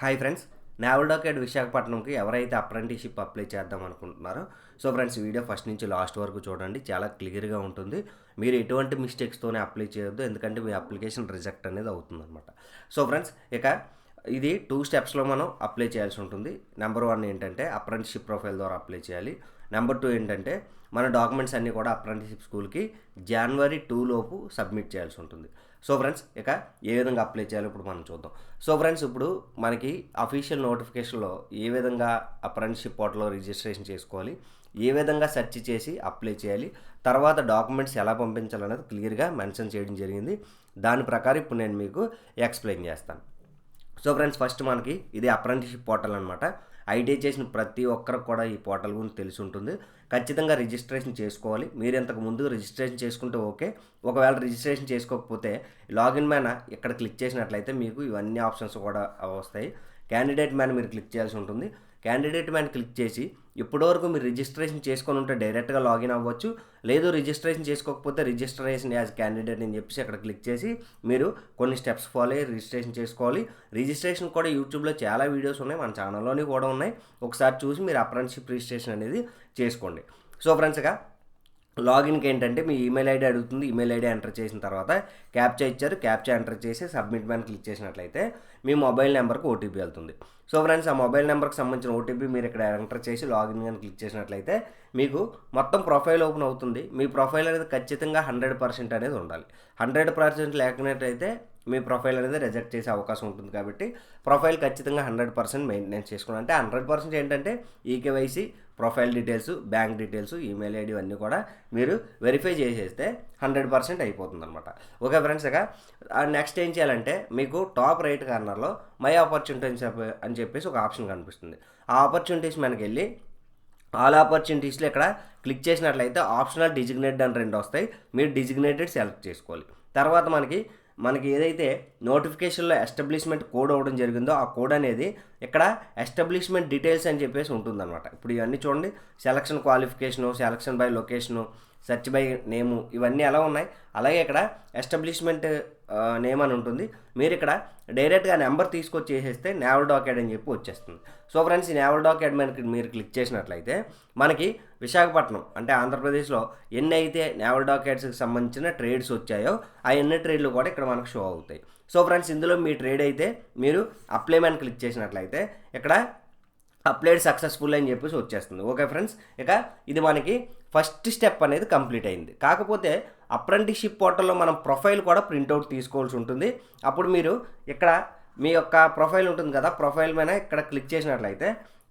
Hi friends naval dockyard విశాఖపట్నంకి ఎవరైతే apprenticeship apply చేద్దాం అనుకుంటున్నారో సో ఫ్రెండ్స్ వీడియో ఫస్ట్ నుంచి లాస్ట్ వరకు చూడండి చాలా క్లియర్గా ఉంటుంది. మీరు ఎటువంటి మిస్టేక్స్తోనే అప్లై చేయొద్దు ఎందుకంటే మీ అప్లికేషన్ రిజెక్ట్ అనేది అవుతుందన్నమాట. సో ఫ్రెండ్స్ ఇక ఇది టూ స్టెప్స్లో మనం అప్లై చేయాల్సి ఉంటుంది. నెంబర్ వన్ ఏంటంటే అప్రెంటిషిప్ ప్రొఫైల్ ద్వారా అప్లై చేయాలి. నెంబర్ టూ ఏంటంటే మన డాక్యుమెంట్స్ అన్నీ కూడా అప్రెంటిషిప్ స్కూల్కి జనవరి టూ లోపు సబ్మిట్ చేయాల్సి ఉంటుంది. సో ఫ్రెండ్స్ ఇక ఏ విధంగా అప్లై చేయాలో ఇప్పుడు మనం చూద్దాం. సో ఫ్రెండ్స్ ఇప్పుడు మనకి అఫీషియల్ నోటిఫికేషన్లో ఏ విధంగా అప్రెంటిషిప్ పోర్టల్లో రిజిస్ట్రేషన్ చేసుకోవాలి ఏ విధంగా సెర్చ్ చేసి అప్లై చేయాలి తర్వాత డాక్యుమెంట్స్ ఎలా పంపించాలనేది క్లియర్గా మెన్షన్ చేయడం జరిగింది. దాని ప్రకారం ఇప్పుడు నేను మీకు ఎక్స్ప్లెయిన్ చేస్తాను. సో ఫ్రెండ్స్ ఫస్ట్ మనకి ఇది అప్రెంటిషిప్ పోర్టల్ అనమాట ఐటీఐ చేసిన ప్రతి ఒక్కరికి కూడా ఈ పోర్టల్ గురించి తెలిసి ఉంటుంది. ఖచ్చితంగా రిజిస్ట్రేషన్ చేసుకోవాలి. మీరు ఇంతకు ముందు రిజిస్ట్రేషన్ చేసుకుంటే ఓకే. ఒకవేళ రిజిస్ట్రేషన్ చేసుకోకపోతే లాగిన్ మ్యాన్ ఇక్కడ క్లిక్ చేసినట్లయితే మీకు ఇవన్నీ ఆప్షన్స్ కూడా వస్తాయి. క్యాండిడేట్ మ్యాన్ మీరు క్లిక్ చేయాల్సి ఉంటుంది. క్యాండిడేట్ మ్యాన్ క్లిక్ చేసి ఇప్పటివరకు మీరు రిజిస్ట్రేషన్ చేసుకొని ఉంటే డైరెక్ట్గా లాగిన్ అవ్వచ్చు. లేదు రిజిస్ట్రేషన్ చేసుకోకపోతే రిజిస్ట్రేషన్ యాజ్ క్యాండిడేట్ అని చెప్పేసి అక్కడ క్లిక్ చేసి మీరు కొన్ని స్టెప్స్ ఫాలో అయ్యి రిజిస్ట్రేషన్ చేసుకోవాలి. రిజిస్ట్రేషన్ కూడా యూట్యూబ్లో చాలా వీడియోస్ ఉన్నాయి. మన ఛానల్లోని కూడా ఉన్నాయి. ఒకసారి చూసి మీరు అప్రెంటిషిప్ రిజిస్ట్రేషన్ అనేది చేసుకోండి. సో ఫ్రెండ్స్గా లాగిన్కి ఏంటంటే మీ ఈమెయిల్ ఐడి అడుగుతుంది ఈమెయిల్ ఐడి ఎంటర్ చేసిన తర్వాత క్యాప్చా ఇచ్చారు క్యాప్చా ఎంటర్ చేసి సబ్మిట్ మ్యాన్ క్లిక్ చేసినట్లయితే మీ మొబైల్ నెంబర్కి ఓటీపీ వెళ్తుంది. సో ఫ్రెండ్స్ ఆ మొబైల్ నెంబర్కి సంబంధించిన ఓటీపీ మీరు ఇక్కడ ఎంటర్ చేసి లాగిన్ కానీ క్లిక్ చేసినట్లయితే మీకు మొత్తం ప్రొఫైల్ ఓపెన్ అవుతుంది. మీ ప్రొఫైల్ అనేది ఖచ్చితంగా హండ్రెడ్ పర్సెంట్ అనేది ఉండాలి. హండ్రెడ్ పర్సెంట్ లేకున్నట్టయితే మీ ప్రొఫైల్ అనేది రిజెక్ట్ చేసే అవకాశం ఉంటుంది కాబట్టి ప్రొఫైల్ ఖచ్చితంగా హండ్రెడ్ పర్సెంట్ మెయింటెనెన్స్ చేసుకోండి అంటే హండ్రెడ్ పర్సెంట్ ఏంటంటే eKYC profile details bank details email ID అన్నీ కూడా మీరు వెరిఫై చేసేస్తే హండ్రెడ్ పర్సెంట్ అయిపోతుంది అనమాట ఓకే ఫ్రెండ్స్ ఇక నెక్స్ట్ ఏం చేయాలంటే మీకు టాప్ రైట్ కార్నర్లో మై ఆపర్చునిటీస్ అని చెప్పేసి ఒక ఆప్షన్ కనిపిస్తుంది. ఆ ఆపర్చునిటీస్ మనకి వెళ్ళి ఆల్ ఆపర్చునిటీస్లో ఇక్కడ క్లిక్ చేసినట్లయితే ఆప్షనల్ డిజిగ్నేటెడ్ అని రెండు వస్తాయి. మీరు డిజిగ్నేటెడ్ సెలెక్ట్ చేసుకోవాలి. తర్వాత మనకి మనకి ఏదైతే నోటిఫికేషన్లో ఎస్టాబ్లిష్మెంట్ కోడ్ అవ్వడం జరిగిందో ఆ కోడ్ అనేది ఇక్కడ ఎస్టాబ్లిష్మెంట్ డీటెయిల్స్ అని చెప్పేసి ఉంటుందన్నమాట. ఇప్పుడు ఇవన్నీ చూడండి. Selection qualification selection by location search by name ఇవన్నీ ఎలా ఉన్నాయి? అలాగే ఇక్కడ ఎస్టాబ్లిష్మెంట్ నేమ్ అని ఉంటుంది. మీరు ఇక్కడ డైరెక్ట్గా నెంబర్ తీసుకొచ్చి చేసేస్తే నేవల్ డాక్యాడ్ అని చెప్పి వచ్చేస్తుంది. సో ఫ్రెండ్స్ ఈ నేవల్ డాక్యాడ్ మనకి మీరు క్లిక్ చేసినట్లయితే మనకి విశాఖపట్నం అంటే ఆంధ్రప్రదేశ్లో ఎన్ని అయితే నేవల్ డాక్యాడ్స్కి సంబంధించిన ట్రేడ్స్ వచ్చాయో ఆ ఎన్ని ట్రేడ్లు కూడా ఇక్కడ మనకు షో అవుతాయి. సో ఫ్రెండ్స్ ఇందులో మీ ట్రేడ్ అయితే మీరు అప్లై మ్యాన్ క్లిక్ చేసినట్లయితే ఇక్కడ అప్లైడ్ సక్సెస్ఫుల్ అని చెప్పేసి వచ్చేస్తుంది. ఓకే ఫ్రెండ్స్ ఇక ఇది మనకి ఫస్ట్ స్టెప్ అనేది కంప్లీట్ అయింది. కాకపోతే అప్రెంటిషిప్ పోర్టల్లో మనం ప్రొఫైల్ కూడా ప్రింట్అవుట్ తీసుకోవాల్సి ఉంటుంది. అప్పుడు మీరు ఇక్కడ మీ యొక్క ప్రొఫైల్ ఉంటుంది కదా ప్రొఫైల్ మీద ఇక్కడ క్లిక్ చేసినట్లయితే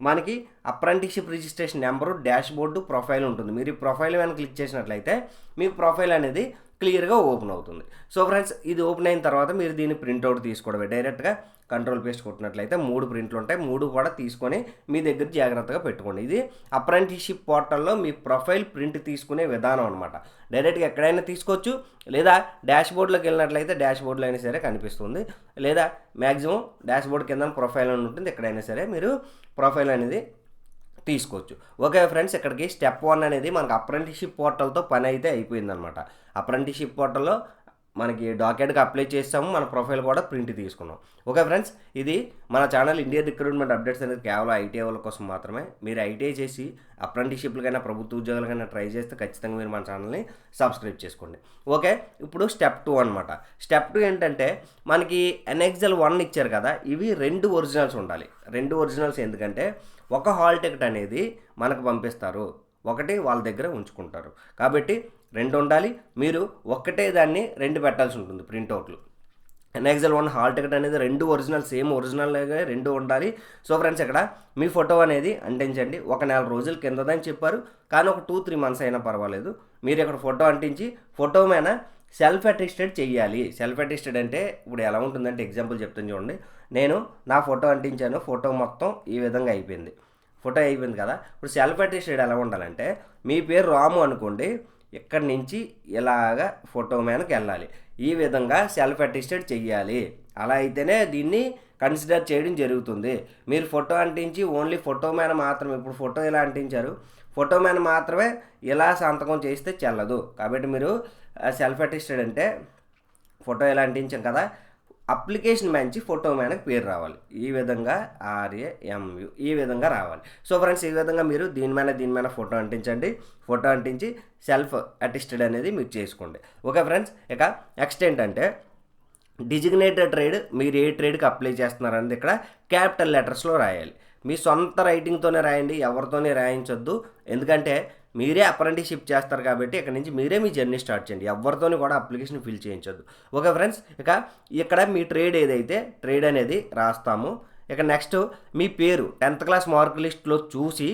మనకి apprenticeship registration number dashboard profile ఉంటుంది. మీరు ఈ ప్రొఫైల్ మీద క్లిక్ చేసినట్లయితే మీ ప్రొఫైల్ అనేది క్లియర్గా ఓపెన్ అవుతుంది. సో ఫ్రెండ్స్ ఇది ఓపెన్ అయిన తర్వాత మీరు దీన్ని ప్రింట్అవుట్ తీసుకోవడమే. డైరెక్ట్గా కంట్రోల్ పేస్ట్ కొట్టినట్లయితే మూడు ప్రింట్లు ఉంటాయి. మూడు కూడా తీసుకొని మీ దగ్గర జాగ్రత్తగా పెట్టుకోండి. ఇది అప్రెంటిషిప్ పోర్టల్లో మీ ప్రొఫైల్ ప్రింట్ తీసుకునే విధానం అనమాట డైరెక్ట్గా ఎక్కడైనా తీసుకోవచ్చు. లేదా డాష్ బోర్డ్లోకి వెళ్ళినట్లయితే డాష్ బోర్డులో అయినా సరే కనిపిస్తుంది. లేదా మ్యాక్సిమం డాష్ బోర్డ్ కింద ప్రొఫైల్ అని ఉంటుంది. ఎక్కడైనా సరే మీరు ప్రొఫైల్ అనేది తీసుకోవచ్చు. ఓకే ఫ్రెండ్స్ ఇక్కడికి స్టెప్ వన్ అనేది మనకు అప్రెంటిషిప్ పోర్టల్తో పని అయితే అయిపోయిందనమాట అప్రెంటిషిప్ పోర్టల్లో మనకి డాక్యుమెంట్కి అప్లై చేస్తాము మన ప్రొఫైల్ కూడా ప్రింట్ తీసుకున్నాం. Okay friends? ఇది మన ఛానల్ ఇండియా రిక్రూట్మెంట్ అప్డేట్స్ అనేది కేవలం ఐటీఐ వాళ్ళ కోసం మాత్రమే. మీరు ఐటీఐ చేసి అప్రెంటిషిప్లకైనా ప్రభుత్వ ఉద్యోగాలకైనా ట్రై చేస్తే ఖచ్చితంగా మీరు మన ఛానల్ని సబ్స్క్రైబ్ చేసుకోండి. ఓకే? ఇప్పుడు స్టెప్ టూ అనమాట స్టెప్ టూ ఏంటంటే మనకి ఎన్ఎక్జల్ వన్ ఇచ్చారు కదా ఇవి రెండు ఒరిజినల్స్ ఉండాలి. రెండు ఒరిజినల్స్ ఎందుకంటే ఒక హాల్ టికెట్ అనేది మనకు పంపిస్తారు. ఒకటి వాళ్ళ దగ్గర ఉంచుకుంటారు. కాబట్టి రెండు ఉండాలి మీరు ఒక్కటే దాన్ని రెండు పెట్టాల్సి ఉంటుంది ప్రింట్అవుట్లు ఎన్ఎక్సెల్ వన్ హాల్ టికెట్ అనేది రెండు ఒరిజినల్ సేమ్ ఒరిజినల్గా రెండు ఉండాలి. సో ఫ్రెండ్స్ ఇక్కడ మీ ఫోటో అనేది అంటించండి. ఒక నెల రోజుల కిందదని చెప్పారు. కానీ ఒక టూ త్రీ మంత్స్ అయినా పర్వాలేదు. మీరు ఇక్కడ ఫోటో అంటించి ఫోటో మీద సెల్ఫ్ అటెస్టెడ్ చెయ్యాలి. సెల్ఫ్ అటెస్టెడ్ అంటే ఇప్పుడు ఎలా ఉంటుందంటే ఎగ్జాంపుల్ చెప్తాను చూడండి. నేను నా ఫోటో అంటించాను. ఫోటో మొత్తం ఈ విధంగా అయిపోయింది. ఫోటో అయిపోయింది కదా. ఇప్పుడు సెల్ఫ్ అటెస్టెడ్ ఎలా ఉండాలంటే మీ పేరు రాము అనుకోండి. ఇక్కడి నుంచి ఇలాగ ఫోటో మీదకి వెళ్ళాలి? ఈ విధంగా సెల్ఫ్ అటెస్టెడ్ చెయ్యాలి. అలా అయితేనే దీన్ని కన్సిడర్ చేయడం జరుగుతుంది. మీరు ఫోటో అంటించి ఓన్లీ ఫోటో మీద మాత్రమే ఇప్పుడు ఫోటో ఇలా అంటించారు? ఫోటో మీద మాత్రమే ఇలా సంతకం చేస్తే చెల్లదు. కాబట్టి మీరు సెల్ఫ్ అటెస్టెడ్ అంటే ఫోటో ఇలా అంటించాం కదా అప్లికేషన్ మంచి ఫోటో మేనకు పేరు రావాలి. ఈ విధంగా ఆర్ఏఎంయు ఈ విధంగా రావాలి. సో ఫ్రెండ్స్ ఈ విధంగా మీరు దీని మీద దీని మీద ఫోటో అంటించండి. ఫోటో అంటించి సెల్ఫ్ అటిస్టెడ్ అనేది మీరు చేసుకోండి. ఓకే ఫ్రెండ్స్ ఇక నెక్స్ట్ ఏంటంటే డిజిగ్నేటెడ్ ట్రేడ్ మీరు ఏ ట్రేడ్కి అప్లై చేస్తున్నారు అనేది ఇక్కడ క్యాపిటల్ లెటర్స్లో రాయాలి. మీ సొంత రైటింగ్తోనే రాయండి ఎవరితోనే రాయించొద్దు. ఎందుకంటే మీరే అప్రెంటిషిప్ చేస్తారు కాబట్టి ఇక్కడ నుంచి మీరే మీ జర్నీ స్టార్ట్ చేయండి. ఎవరితోని కూడా అప్లికేషన్ ఫిల్ చేయించొద్దు. ఓకే ఫ్రెండ్స్ ఇక ఇక్కడ మీ ట్రేడ్ ఏదైతే ట్రేడ్ అనేది రాస్తాము ఇక నెక్స్ట్ మీ పేరు టెన్త్ క్లాస్ మార్క్ లిస్ట్లో చూసి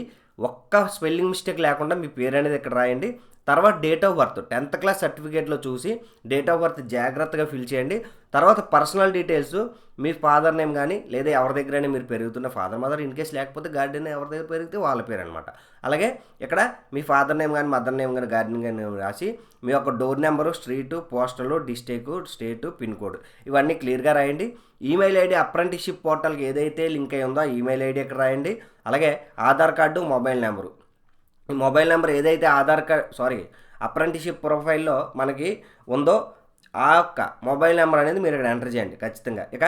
ఒక్క స్పెల్లింగ్ మిస్టేక్ లేకుండా మీ పేరు అనేది ఇక్కడ రాయండి. తర్వాత date of birth tenth class సర్టిఫికేట్లో చూసి డేట్ ఆఫ్ బర్త్ జాగ్రత్తగా ఫిల్ చేయండి. తర్వాత పర్సనల్ డీటెయిల్స్ మీ ఫాదర్ నేమ్ కానీ లేదా ఎవరి దగ్గరైనా మీరు పెరుగుతున్న ఫాదర్ మదర్ ఇన్ కేస్ లేకపోతే గార్డెన్ ఎవరి దగ్గర పెరిగితే వాళ్ళ పేరు అనమాట అలాగే ఇక్కడ మీ ఫాదర్ నేమ్ కానీ మదర్ నేమ్ కానీ గార్డెన్ కానీ రాసి మీ యొక్క door number street postal district state pin code ఇవన్నీ క్లియర్గా రాయండి. ఈమెయిల్ ఐడి అప్రెంటిషిప్ పోర్టల్కి ఏదైతే లింక్ అయి ఉందో ఆ ఈమెయిల్ ఐడి ఇక్కడ రాయండి. అలాగే Aadhaar card mobile number mobile number ఏదైతే ఆధార్ కార్డ్ సారీ అప్రెంటిషిప్ ప్రొఫైల్లో మనకి ఉందో ఆ యొక్క మొబైల్ నెంబర్ అనేది మీరు ఇక్కడ ఎంటర్ చేయండి ఖచ్చితంగా. ఇక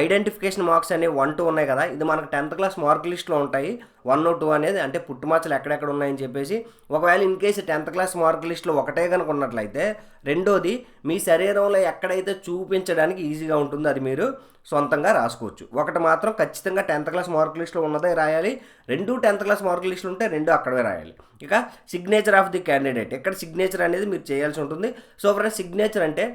ఐడెంటిఫికేషన్ మార్క్స్ అనేవి వన్ టూ ఉన్నాయి కదా ఇది మనకు టెన్త్ క్లాస్ మార్క్ లిస్ట్లో ఉంటాయి. వన్ టూ అనేది అంటే పుట్టుమచ్చలు ఎక్కడెక్కడ ఉన్నాయని చెప్పేసి ఒకవేళ in case tenth class mark లిస్ట్లో ఒకటే కనుక ఉన్నట్లయితే రెండోది మీ శరీరంలో ఎక్కడైతే చూపించడానికి ఈజీగా ఉంటుందో అది మీరు సొంతంగా రాసుకోవచ్చు. ఒకటి మాత్రం ఖచ్చితంగా టెన్త్ క్లాస్ మార్క్ లిస్ట్లో ఉన్నదే రాయాలి. రెండు టెన్త్ క్లాస్ మార్క్ లిస్టులు ఉంటే రెండు అక్కడే రాయాలి. ఇక సిగ్నేచర్ ఆఫ్ ది క్యాండిడేట్ ఇక్కడ సిగ్నేచర్ అనేది మీరు చేయాల్సి ఉంటుంది. సో ఫ్రెండ్స్ సిగ్నేచర్ అంటే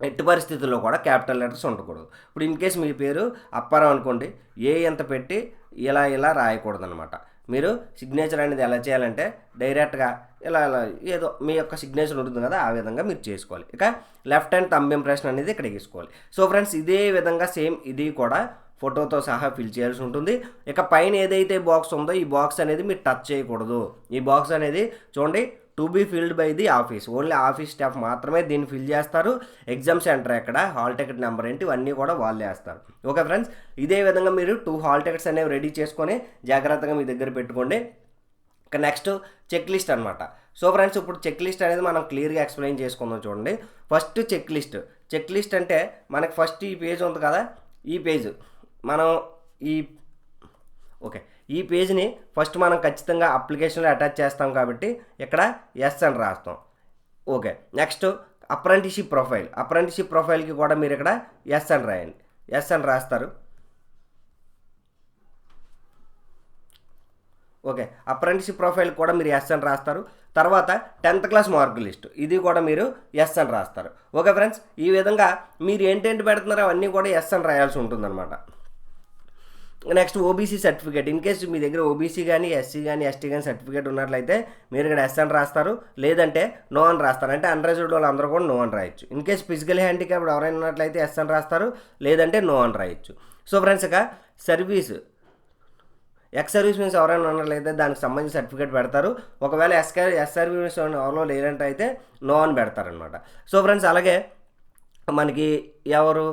ఎట్టి పరిస్థితుల్లో కూడా క్యాపిటల్ లెటర్స్ ఉండకూడదు. ఇప్పుడు ఇన్ కేస్ మీ పేరు అప్పారావు అనుకోండి ఏ ఎంత పెట్టి ఇలా ఇలా రాయకూడదు అనమాట మీరు సిగ్నేచర్ అనేది ఎలా చేయాలంటే డైరెక్ట్గా ఇలా ఇలా ఏదో మీ యొక్క సిగ్నేచర్ ఉంటుంది కదా ఆ విధంగా మీరు చేసుకోవాలి. ఇక లెఫ్ట్ హ్యాండ్ థంబ్ ఇంప్రెషన్ అనేది ఇక్కడ తీసుకోవాలి సో ఫ్రెండ్స్ ఇదే విధంగా సేమ్ ఇది కూడా ఫోటోతో సహా ఫిల్ చేయాల్సి ఉంటుంది. ఇక పైన ఏదైతే బాక్స్ ఉందో ఈ బాక్స్ అనేది మీరు టచ్ చేయకూడదు. ఈ బాక్స్ అనేది చూడండి to be filled by the office only office staff మాత్రమే దీన్ని ఫిల్ చేస్తారు. ఎగ్జామ్ సెంటర్ ఎక్కడ హాల్ టికెట్ నెంబర్ ఏంటి ఇవన్నీ కూడా వాళ్ళే వేస్తారు. ఓకే ఫ్రెండ్స్ ఇదే విధంగా మీరు టూ హాల్ టికెట్స్ అనేవి రెడీ చేసుకొని జాగ్రత్తగా మీ దగ్గర పెట్టుకోండి. ఇక నెక్స్ట్ చెక్ లిస్ట్ అనమాట సో ఫ్రెండ్స్ ఇప్పుడు చెక్ లిస్ట్ అనేది మనం క్లియర్గా ఎక్స్ప్లెయిన్ చేసుకుందాం చూడండి. First check list check list అంటే మనకి ఫస్ట్ ఈ పేజ్ ఉంది కదా ఈ పేజ్ మనం ఈ ఓకే ఈ పేజ్ని ఫస్ట్ మనం ఖచ్చితంగా అప్లికేషన్లో అటాచ్ చేస్తాం కాబట్టి ఇక్కడ ఎస్ అని రాస్తాం. Okay next apprenticeship profile. Apprenticeship ప్రొఫైల్కి కూడా మీరు ఇక్కడ ఎస్ అని రాయండి. ఎస్ అని రాస్తారు. ఓకే అప్రెంటిషిప్ ప్రొఫైల్ కూడా మీరు ఎస్ అని రాస్తారు. తర్వాత టెన్త్ క్లాస్ మార్క్ లిస్ట్. ఇది కూడా మీరు ఎస్ అని రాస్తారు. ఓకే ఫ్రెండ్స్ ఈ విధంగా మీరు ఏంటేంటి పెడుతున్నారో అవన్నీ కూడా ఎస్ అని రాయాల్సి ఉంటుందన్నమాట. Next OBC certificate in case మీ దగ్గర ఓబీసీ కానీ ఎస్సీ కానీ ఎస్టీ కానీ సర్టిఫికేట్ ఉన్నట్లయితే మీరు ఇక్కడ ఎస్ అని రాస్తారు. లేదంటే నో అని రాస్తారు. అంటే అన్రైజ్డ్ వాళ్ళు అందరూ కూడా నో అని రాయొచ్చు. ఇన్ కేసు ఫిజికల్ హ్యాండిక్యాప్డ్ ఎవరైనా ఉన్నట్లయితే ఎస్ అని రాస్తారు. లేదంటే నో అని రాయొచ్చు. సో ఫ్రెండ్స్ ఇక సర్వీస్ ఎక్స్ సర్వీస్ మీన్స్ ఎవరైనా ఉన్నట్లయితే దానికి సంబంధించి సర్టిఫికేట్ పెడతారు. ఒకవేళ ఎస్ ఎస్ సర్వీస్ ఎవరో లేదంటే అయితే నో అని పెడతారనమాట సో ఫ్రెండ్స్ అలాగే మనకి ఎవరు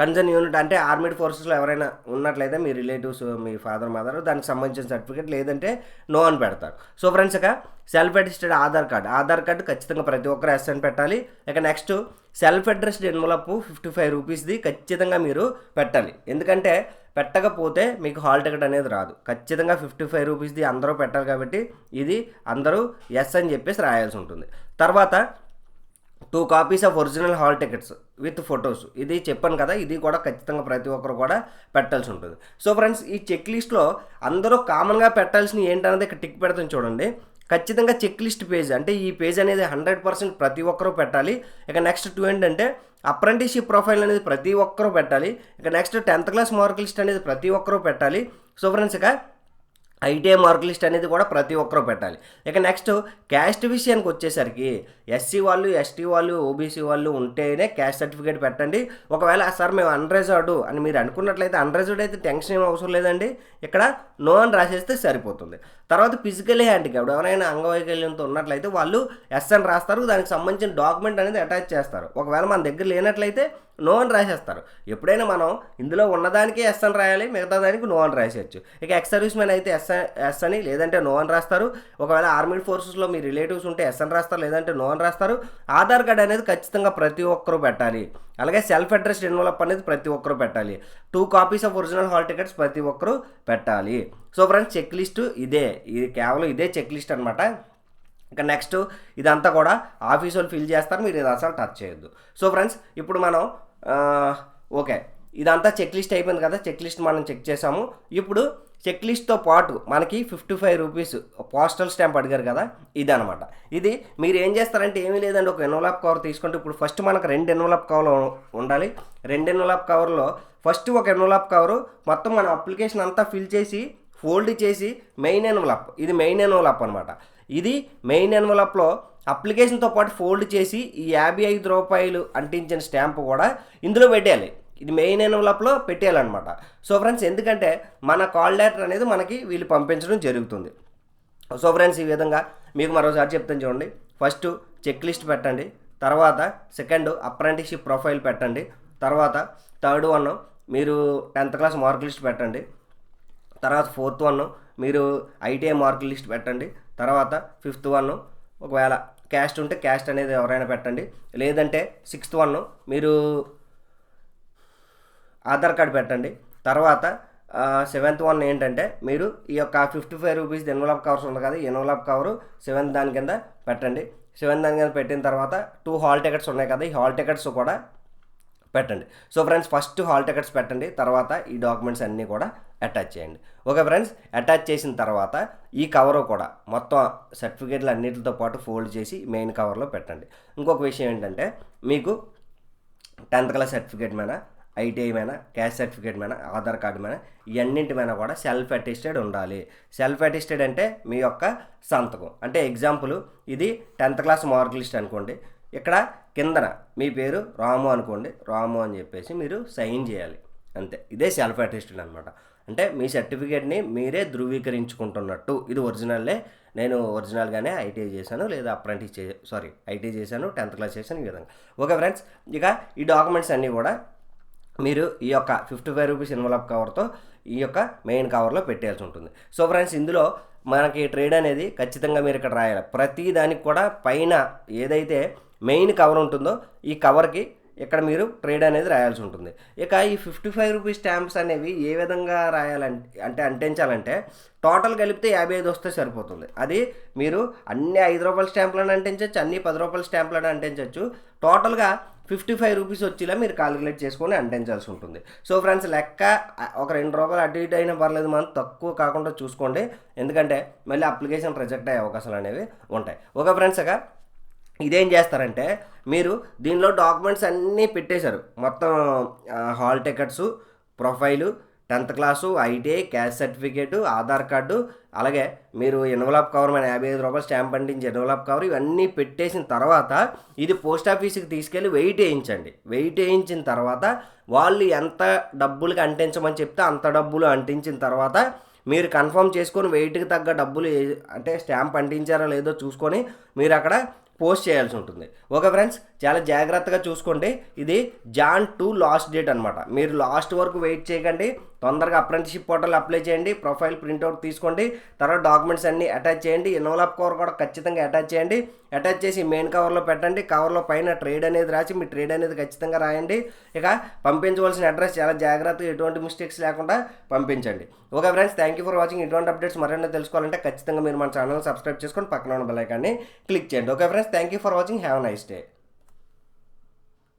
కన్సర్న్ యూనిట్ అంటే ఆర్మీడ్ ఫోర్సెస్లో ఎవరైనా ఉన్నట్లయితే మీ రిలేటివ్స్ మీ ఫాదర్ మదర్ దానికి సంబంధించిన సర్టిఫికేట్ లేదంటే నో అని పెడతారు. సో ఫ్రెండ్స్ ఇక self attested Aadhaar card. Aadhaar card ఖచ్చితంగా ప్రతి ఒక్కరు ఎస్ అని పెట్టాలి. ఇక next self addressed envelope fifty five రూపీస్ది ఖచ్చితంగా మీరు పెట్టాలి. ఎందుకంటే పెట్టకపోతే మీకు హాల్ టికెట్ అనేది రాదు. ఖచ్చితంగా ఫిఫ్టీ ఫైవ్ రూపీస్ది అందరూ పెట్టాలి కాబట్టి ఇది అందరూ ఎస్ అని చెప్పేసి రాయాల్సి ఉంటుంది. తర్వాత two copies of original hall tickets with photos ఇది చెప్పాను కదా ఇది కూడా ఖచ్చితంగా ప్రతి ఒక్కరు కూడా పెట్టాల్సి ఉంటుంది. సో ఫ్రెండ్స్ ఈ చెక్ లిస్ట్లో అందరూ కామన్గా పెట్టాల్సిన ఏంటనేది ఇక్కడ టిక్ పెడతాను చూడండి. ఖచ్చితంగా చెక్ లిస్ట్ పేజ్ అంటే ఈ పేజ్ అనేది హండ్రెడ్ పర్సెంట్ ప్రతి ఒక్కరూ పెట్టాలి. ఇక నెక్స్ట్ టూ ఏంటంటే అప్రెంటిషిప్ ప్రొఫైల్ అనేది ప్రతి ఒక్కరూ పెట్టాలి. ఇక next tenth class mark list అనేది ప్రతి ఒక్కరూ పెట్టాలి. సో ఫ్రెండ్స్ ఇక ఐటీఐ మార్క్ లిస్ట్ అనేది కూడా ప్రతి ఒక్కరూ పెట్టాలి. ఇక నెక్స్ట్ క్యాస్ట్ విషయానికి వచ్చేసరికి ఎస్సీ వాళ్ళు ఎస్టీ వాళ్ళు ఓబీసీ వాళ్ళు ఉంటేనే క్యాస్ట్ సర్టిఫికేట్ పెట్టండి. ఒకవేళ సార్ మేము అన్రిజర్వ్డ్ అని మీరు అనుకున్నట్లయితే అన్రిజర్వ్డ్ అయితే టెన్షన్ ఏం అవసరం లేదండి. ఇక్కడ నో అని రాసేస్తే సరిపోతుంది. తర్వాత ఫిజికలీ హ్యాండిక్యాప్డ్ ఎవరైనా అంగవైకల్యంతో ఉన్నట్లయితే వాళ్ళు ఎస్ఎన్ రాస్తారు. దానికి సంబంధించిన డాక్యుమెంట్ అనేది అటాచ్ చేస్తారు. ఒకవేళ మన దగ్గర లేనట్లయితే నో అని రాసేస్తారు. ఎప్పుడైనా మనం ఇందులో ఉన్నదానికి ఎస్ అని రాయాలి మిగతా దానికి నో అని రాసేయచ్చు. ఇక ఎక్స్ సర్వీస్ మ్యాన్ అయితే ఎస్ ఎస్ అని లేదంటే నో అని రాస్తారు. ఒకవేళ ఆర్మీ ఫోర్సెస్లో మీ రిలేటివ్స్ ఉంటే ఎస్ అని రాస్తారు లేదంటే నో అని రాస్తారు. ఆధార్ కార్డ్ అనేది ఖచ్చితంగా ప్రతి ఒక్కరూ పెట్టాలి. అలాగే సెల్ఫ్ అడ్రస్ ఎన్వలప్ అనేది ప్రతి ఒక్కరూ పెట్టాలి. Two copies of original hall tickets ప్రతి ఒక్కరూ పెట్టాలి. సో ఫ్రెండ్స్ చెక్ లిస్ట్ ఇదే. ఇది కేవలం ఇదే చెక్ లిస్ట్ అనమాట ఇక నెక్స్ట్ ఇదంతా కూడా ఆఫీస్ వాళ్ళు ఫిల్ చేస్తారు. మీరు ఇది అసలు టచ్ చేయొద్దు. సో ఫ్రెండ్స్ ఇప్పుడు మనం ఓకే ఇదంతా చెక్ లిస్ట్ అయిపోయింది కదా. చెక్ లిస్ట్ మనం చెక్ చేసాము. ఇప్పుడు చెక్ లిస్ట్తో పాటు మనకి fifty five rupees postal stamp అడిగారు కదా ఇది అనమాట ఇది మీరు ఏం చేస్తారంటే ఏమీ లేదండి ఒక ఎన్వలాప్ కవర్ తీసుకుంటే ఇప్పుడు ఫస్ట్ మనకు రెండు ఎన్వలప్ కవర్ ఉండాలి. రెండు ఎన్వలాప్ కవర్లో ఫస్ట్ ఒక ఎన్వలాప్ కవరు మొత్తం మన అప్లికేషన్ అంతా ఫిల్ చేసి ఫోల్డ్ చేసి మెయిన్ ఎన్వలప్. ఇది మెయిన్ ఎన్వలప్ అనమాట ఇది మెయిన్ ఎన్వలప్లో అప్లికేషన్తో పాటు ఫోల్డ్ చేసి ఈ యాభై ఐదు రూపాయలు అంటించిన స్టాంపు కూడా ఇందులో పెట్టేయాలి. ఇది మెయిన్ ఎన్వలప్లో పెట్టేయాలన్నమాట. సో ఫ్రెండ్స్ ఎందుకంటే మన కాల్ లెటర్ అనేది మనకి వీళ్ళు పంపించడం జరుగుతుంది. సో ఫ్రెండ్స్ ఈ విధంగా మీకు మరోసారి చెప్తాను చూడండి. ఫస్ట్ చెక్ లిస్ట్ పెట్టండి. తర్వాత సెకండ్ అప్రెంటిస్షిప్ ప్రొఫైల్ పెట్టండి. తర్వాత థర్డ్ వన్ మీరు టెన్త్ క్లాస్ మార్క్ లిస్ట్ పెట్టండి. తర్వాత ఫోర్త్ వన్ మీరు ఐటీఐ మార్క్ లిస్ట్ పెట్టండి. తర్వాత ఫిఫ్త్ వన్ ఒకవేళ క్యాస్ట్ ఉంటే క్యాస్ట్ అనేది ఎవరైనా పెట్టండి. లేదంటే సిక్స్త్ వన్ మీరు ఆధార్ కార్డ్ పెట్టండి. తర్వాత సెవెంత్ వన్ ఏంటంటే మీరు ఈ యొక్క fifty five rupees envelope covers ఉంది కదా ఎన్వలప్ కవరు సెవెంత్ దాని కింద పెట్టండి. సెవెంత్ దాని కింద పెట్టిన తర్వాత టూ హాల్ టికెట్స్ ఉన్నాయి కదా ఈ హాల్ టికెట్స్ కూడా పెట్టండి. So friends first hall tickets పెట్టండి తర్వాత ఈ డాక్యుమెంట్స్ అన్నీ కూడా అటాచ్ చేయండి. ఓకే ఫ్రెండ్స్ అటాచ్ చేసిన తర్వాత ఈ కవరు కూడా మొత్తం సర్టిఫికేట్లు అన్నిటితో పాటు ఫోల్డ్ చేసి మెయిన్ కవర్లో పెట్టండి. ఇంకొక విషయం ఏంటంటే మీకు టెన్త్ క్లాస్ సర్టిఫికేట్ మీద ఐటీఐ మీద క్యాస్ట్ సర్టిఫికేట్ మీద ఆధార్ కార్డు మీద ఇవన్నింటి మీద కూడా సెల్ఫ్ అటెస్టెడ్ ఉండాలి. సెల్ఫ్ అటెస్టెడ్ అంటే మీ యొక్క సంతకం. అంటే ఎగ్జాంపుల్ ఇది టెన్త్ క్లాస్ మార్క్ లిస్ట్ అనుకోండి. ఇక్కడ కిందన మీ పేరు రాము అనుకోండి. రాము అని చెప్పేసి మీరు సైన్ చేయాలి. అంతే. ఇదే సెల్ఫ్ అటెస్టెడ్ అనమాట అంటే మీ సర్టిఫికేట్ని మీరే ధృవీకరించుకుంటున్నట్టు. ఇది ఒరిజినల్లే. నేను ఒరిజినల్గానే ఐటీఐ చేశాను లేదా అప్రెంటిస్ చే సారీ ఐటీఐ చేశాను టెన్త్ క్లాస్ చేశాను ఈ విధంగా. ఓకే ఫ్రెండ్స్ ఇక ఈ డాక్యుమెంట్స్ అన్నీ కూడా మీరు ఈ యొక్క ఫిఫ్టీ ఫైవ్ రూపీస్ ఎన్వలప్ కవర్తో ఈ యొక్క మెయిన్ కవర్లో పెట్టేయాల్సి ఉంటుంది. సో ఫ్రెండ్స్ ఇందులో మనకి ట్రేడ్ అనేది ఖచ్చితంగా మీరు ఇక్కడ రాయాలి. ప్రతి దానికి కూడా పైన ఏదైతే మెయిన్ కవర్ ఉంటుందో ఈ కవర్కి ఇక్కడ మీరు ట్రేడ్ అనేది రాయాల్సి ఉంటుంది. ఇక ఈ ఫిఫ్టీ ఫైవ్ రూపీస్ స్టాంప్స్ అనేవి ఏ విధంగా రాయాలంటే అంటే అంటించాలంటే టోటల్ కలిపితే యాభై ఐదు వస్తే సరిపోతుంది. అది మీరు అన్ని ఐదు రూపాయల స్టాంపులను అంటించవచ్చు అన్ని పది రూపాయల స్టాంపులను అంటించవచ్చు టోటల్గా ఫిఫ్టీ ఫైవ్ రూపీస్ వచ్చేలా మీరు కాలిక్యులేట్ చేసుకొని అంటించాల్సి ఉంటుంది. సో ఫ్రెండ్స్ లెక్క ఒక రెండు రూపాయలు అటు ఇటు అయినా పర్లేదు మనం తక్కువ కాకుండా చూసుకోండి. ఎందుకంటే మళ్ళీ అప్లికేషన్ రిజెక్ట్ అయ్యే అవకాశాలు అనేవి ఉంటాయి. ఓకే ఫ్రెండ్స్ ఇక ఇదేం చేస్తారంటే మీరు దీనిలో డాక్యుమెంట్స్ అన్నీ పెట్టేశారు. మొత్తం hall tickets profile tenth class ITI caste certificate Aadhaar card అలాగే మీరు ఎన్వలాప్ కవర్ మన యాభై ఐదు రూపాయలు స్టాంప్ అంటించి ఎన్వలాప్ కవర్ ఇవన్నీ పెట్టేసిన తర్వాత ఇది పోస్ట్ ఆఫీస్కి తీసుకెళ్ళి వెయిట్ వేయించండి. వెయిట్ వేయించిన తర్వాత వాళ్ళు ఎంత డబ్బులకి అంటించమని చెప్తే అంత డబ్బులు అంటించిన తర్వాత మీరు కన్ఫర్మ్ చేసుకొని వెయిట్కి తగ్గ డబ్బులు ఏ- అంటే స్టాంప్ అంటించారో లేదో చూసుకొని మీరు అక్కడ పోస్ట్ చేయాల్సి ఉంటుంది. ఓకే ఫ్రెండ్స్ చాలా జాగ్రత్తగా చూసుకోండి. ఇది జాన్ టూ లాస్ట్ డేట్ అనమాట మీరు లాస్ట్ వరకు వెయిట్ చేయకండి. తొందరగా అప్రెంటిషిప్ పోర్టల్ అప్లై చేయండి. ప్రొఫైల్ ప్రింట్అవుట్ తీసుకోండి. తర్వాత డాక్యుమెంట్స్ అన్నీ అటాచ్ చేయండి. ఎన్వలప్ కవర్ కూడా ఖచ్చితంగా అటాచ్ చేయండి. అటాచ్ చేసి మెయిన్ కవర్లో పెట్టండి. కవర్లో పైన ట్రేడ్ అనేది రాసి మీ ట్రేడ్ అనేది ఖచ్చితంగా రాయండి. ఇక పంపించవలసిన అడ్రస్ చాలా జాగ్రత్తగా ఎటువంటి మిస్టేక్స్ లేకుండా పంపించండి. Okay friends thank you for watching ఇటువంటి అప్డేట్స్ మరెన్నో తెలుసుకోవాలంటే ఖచ్చితంగా మీరు మన ఛానల్ సబ్స్క్రైబ్ చేసుకొని పక్కన ఉన్న బెల్ ఐకాన్ని క్లిక్ చేయండి. Okay friends thank you for watching have nice day